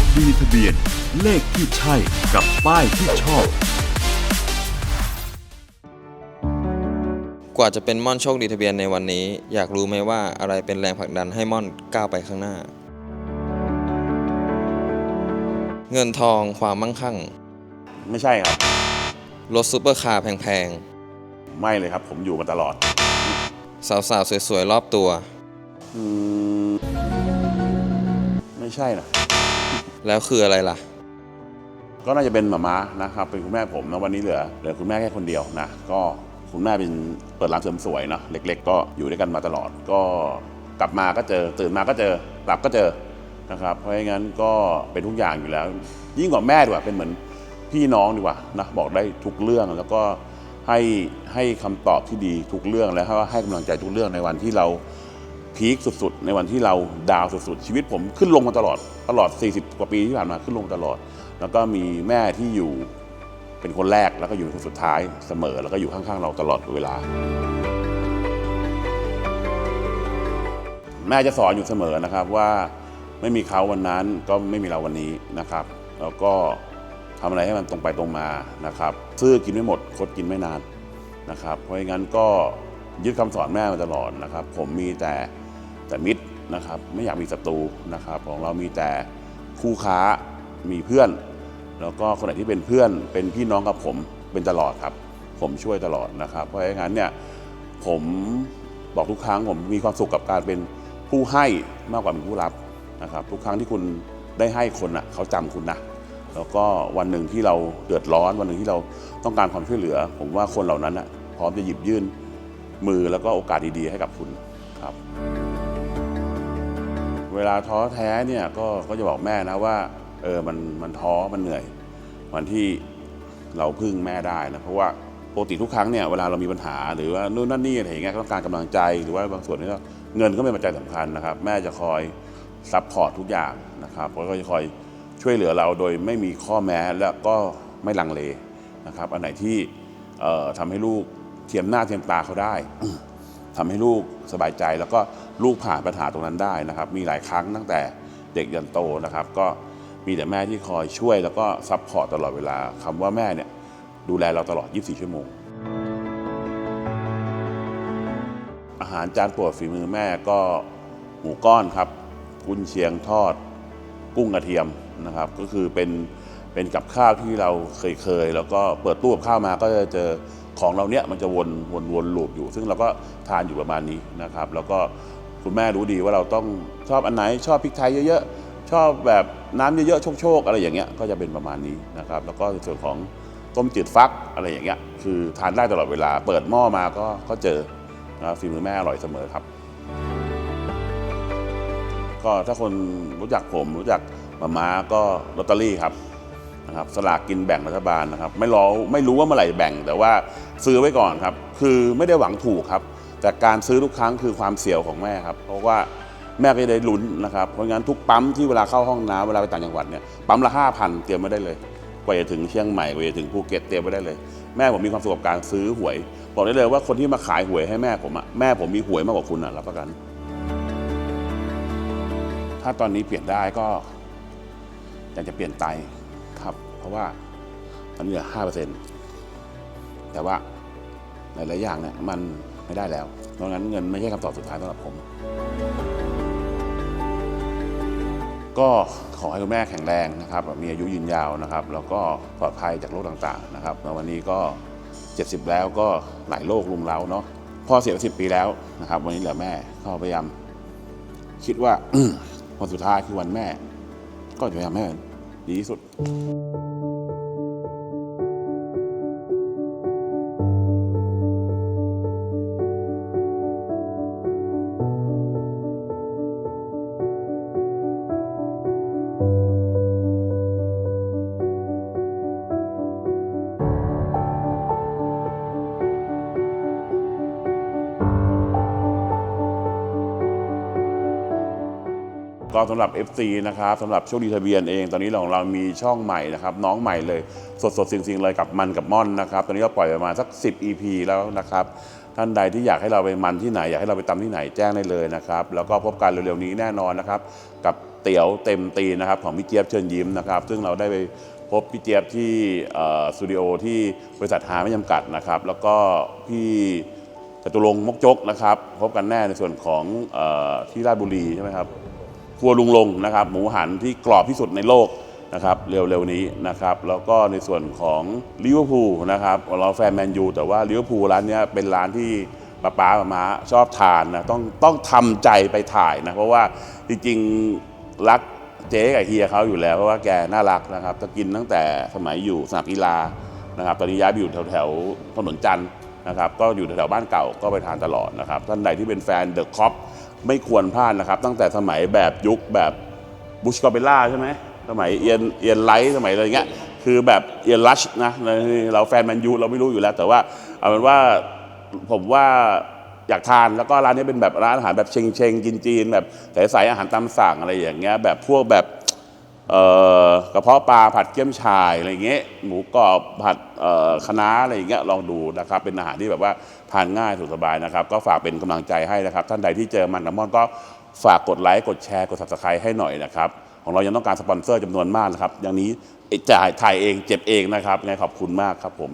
คดีทะเบียน เลขที่ใช่กับป้ายที่ชอบ กว่าจะเป็นม่อนโชคดีทะเบียนในวันนี้ อยากรู้ไหมว่าอะไรเป็นแรงผลักดันให้ม่อนก้าวไปข้างหน้า เงินทองความมั่งคั่ง ไม่ใช่ครับ รถซูเปอร์คาร์แพงไม่เลยครับ ผมอยู่มาตลอด ๆ สาวๆ สวยๆ รอบตัว อืม ไม่ใช่นะ แล้วคืออะไรล่ะ ก็น่าจะเป็นหมาม้านะครับ เป็นคุณแม่ผมนะวันนี้เหลือเหลือคุณแม่แค่คนเดียวนะ ก็คุณแม่เป็นเปิดร้านเสริมสวยเนาะเล็ก ๆ ก็อยู่ด้วยกันมาตลอด ก็กลับมาก็เจอตื่นมาก็เจอหลับก็เจอนะครับ เพราะงั้นก็เป็นทุกอย่างอยู่แล้ว ยิ่งกว่าแม่ดีกว่าเป็นเหมือนพี่น้องดีกว่านะบอกได้ทุกเรื่องแล้วก็ให้ให้คำตอบที่ดีทุกเรื่องแล้วก็ให้กำลังใจทุกเรื่องในวันที่เรา พีคสุดๆ ในวันที่เราดาวสุดๆ ชีวิตผมขึ้นลงมาตลอดตลอด 40 กว่าปีที่ผ่านมาขึ้นลงตลอด แล้วก็มีแม่ที่อยู่เป็นคนแรกแล้วก็อยู่คนสุดท้ายเสมอ แล้วก็อยู่ข้างๆ เราตลอดเวลา แม่จะสอนอยู่เสมอนะครับว่าไม่มีเขาวันนั้นก็ไม่มีเราวันนี้นะครับ แล้วก็ทำอะไรให้มันตรงไปตรงมานะครับซื้อกินไม่หมดคดกินไม่นานนะครับ เพราะงั้นก็ยึดคำสอนแม่มาตลอดนะครับ ผมมีแต่ แต่มิตรนะครับไม่อยากมีศัตรูนะครับของเรามีแต่คู่ค้ามีเพื่อน แล้วก็คนไหนที่เป็นเพื่อนเป็นพี่น้องกับผมเป็นตลอดครับ ผมช่วยตลอดนะครับ เพราะงั้นเนี่ยผมบอกทุกครั้งผมมีความสุขกับการเป็นผู้ให้มากกว่าเป็นผู้รับนะครับ ทุกครั้งที่คุณได้ให้คนอะเขาจำคุณนะแล้วก็วันหนึ่งที่เราเดือดร้อน วันหนึ่งที่เราต้องการความช่วยเหลือ ผมว่าคนเหล่านั้นอะพร้อมจะหยิบยื่นมือแล้วก็โอกาสดีๆให้กับคุณครับ เวลาท้อแท้เนี่ยก็ก็จะบอกแม่นะว่าเออมันมันท้อมันเหนื่อย วันที่เราพึ่งแม่ได้นะเพราะว่าปกติทุกครั้งเนี่ยเวลาเรามีปัญหาหรือว่านู่นนั่นนี่อะไรอย่างเงี้ยก็ต้องการกำลังใจหรือว่าบางส่วนนี่ก็เงินก็เป็นปัจจัยสำคัญนะครับ แม่จะคอยซัพพอร์ตทุกอย่างนะครับแล้วก็จะคอยช่วยเหลือเราโดยไม่มีข้อแม้และก็ไม่ลังเลนะครับ อันไหนที่เอ่อทำให้ลูกเทียมหน้าเทียมตาเขาได้ ทำให้ลูกสบายใจแล้วก็ลูกผ่านปัญหาตรงนั้นได้นะครับ มีหลายครั้งตั้งแต่เด็กยันโตนะครับ ก็มีแต่แม่ที่คอยช่วยแล้วก็ซัพพอร์ตตลอดเวลาคำว่าแม่เนี่ยดูแลเราตลอด 24 ชั่วโมง อาหารจานโปรดฝีมือแม่ก็หมูก้อนครับกุนเชียงทอด กุ้งกระเทียมนะครับ ก็คือเป็นเป็นกับข้าวที่เราเคยเคยๆแล้วก็เปิดตู้กับข้าวมาก็จะเจอ ของเราเนี้ยมันจะวนวนวนลูปอยู่ ซึ่งเราก็ทานอยู่ประมาณนี้นะครับ แล้วก็คุณแม่รู้ดีว่าเราต้องชอบอันไหน ชอบพริกไทยเยอะๆ ชอบแบบน้ำเยอะๆโชคๆอะไรอย่างเงี้ยก็จะเป็นประมาณนี้นะครับ แล้วก็ในส่วนของต้มจืดฟักอะไรอย่างเงี้ยคือทานได้ตลอดเวลา เปิดหม้อมาก็ก็เจอนะครับฝีมือแม่อร่อยเสมอครับ ก็ถ้าคนรู้จักผมรู้จักมาม้าก็ลอตเตอรี่ครับนะครับสลากกินแบ่งรัฐบาลนะครับ ไม่รอไม่รู้ว่าเมื่อไหร่แบ่งแต่ว่า ซื้อไว้ก่อนครับ คือไม่ได้หวังถูกครับ แต่การซื้อทุกครั้งคือความเสียวของแม่ครับ เพราะว่าแม่ก็ได้ลุ้นนะครับ เพราะงั้นทุกปั๊มที่เวลาเข้าห้องน้ำเวลาไปต่างจังหวัดเนี่ย ปั๊มละห้าพันเตรียมไว้ได้เลย กว่าจะถึงเชียงใหม่ กว่าจะถึงภูเก็ตเตรียมไว้ได้เลย แม่ผมมีความสุขกับการซื้อหวย บอกได้เลยว่าคนที่มาขายหวยให้แม่ผมอะแม่ผมมีหวยมากกว่าคุณอะรับประกัน ถ้าตอนนี้เปลี่ยนได้ก็อยากจะเปลี่ยนไตครับ เพราะว่าตอนนี้เหลือห้าเปอร์เซ็นต์ แต่ว่าหลาย ๆ อย่างเนี่ยมันไม่ได้แล้วเพราะงั้นเงินไม่ใช่คำตอบสุดท้ายสำหรับผม ก็ขอให้คุณแม่แข็งแรงนะครับ มีอายุยืนยาวนะครับ แล้วก็ปลอดภัยจากโรคต่าง ๆ นะครับแล้ววันนี้ก็ 70 แล้วก็หลายโรคลุมเร้าเนาะพ่อเสียไปสิปีแล้วนะครับ วันนี้เหลือแม่ก็พยายามคิดว่าวันสุดท้ายคือวันแม่ ก็จะพยายามให้ดีที่สุด ก็สำหรับ FC นะครับสำหรับโชคดีทะเบียนเอง ตอนนี้ของเรามีช่องใหม่นะครับน้องใหม่เลย สดสดๆสิ่งๆเลยกับมันกับม่อนนะครับตอนนี้เราปล่อยประมาณสัก 10 EP แล้วนะครับท่านใดที่อยากให้เราไปมันที่ไหนอยากให้เราไปตำที่ไหนแจ้งได้เลยนะครับแล้วก็พบกันเร็วๆนี้แน่นอนนะครับกับเตี๋ยวเต็มตีนะครับของพี่เจี๊ยบเชิญยิ้มนะครับซึ่งเราได้ไปพบพี่เจี๊ยบที่สตูดิโอที่บริษัทหาไม่จำกัดนะครับแล้วก็พี่จตุรงค์มกจกนะครับพบกันแน่ในส่วนของอที่ราชบุรีใช่ไหมครับ ครัวลุงลงนะครับ หมูหันที่กรอบที่สุดในโลกนะครับเร็วๆนี้นะครับ แล้วก็ในส่วนของลิเวอร์พูลนะครับเราแฟนแมนยูแต่ว่าลิเวอร์พูลร้านนี้เป็นร้านที่ป้าป้ามามาชอบทานนะต้องต้องทำใจไปถ่ายนะเพราะว่าจริงๆรักเจ๊กับเฮียเขาอยู่แล้วเพราะว่าแกน่ารักนะครับจะกินตั้งแต่สมัยอยู่สนามกีฬานะครับ ตอนนี้ย้ายไปอยู่แถวๆถนนจันทร์นะครับ ก็อยู่แถวๆบ้านเก่าก็ไปทานตลอดนะครับ ท่านใดที่เป็นแฟนเดอะคอป ไม่ควรพลาดนะครับ ตั้งแต่สมัยแบบยุคแบบบุชกอเบล่าใช่ไหมสมัยเอียนเอียนไลท์สมัยอะไรเงี้ยคือแบบเอียนลัชนะเราแฟนแมนยูเราไม่รู้อยู่แล้ว แต่ว่าเอาเป็นว่าผมว่าอยากทานแล้วก็ร้านนี้เป็นแบบร้านอาหารแบบเชงเชงๆจีนแบบใสๆอาหารตามสั่งอะไรอย่างเงี้ยแบบพวกแบบ กระเพาะปลาผัดเกี๊ยมชายอะไรเงี้ยหมูกรอบผัดเอ่อคะน้าอะไรอย่างเงี้ยลองดูนะครับเป็นอาหารที่แบบว่าทานง่ายถูกสบายนะครับ ก็ฝากเป็นกำลังใจให้นะครับ ท่านใดที่เจอมันกับมอนก็ฝากกดไลค์กดแชร์กด subscribe ให้หน่อยนะครับของเรายังต้องการสปอนเซอร์จำนวนมากนะครับอย่างนี้จ่ายถ่ายเองเจ็บเองนะครับไงขอบคุณมากครับผม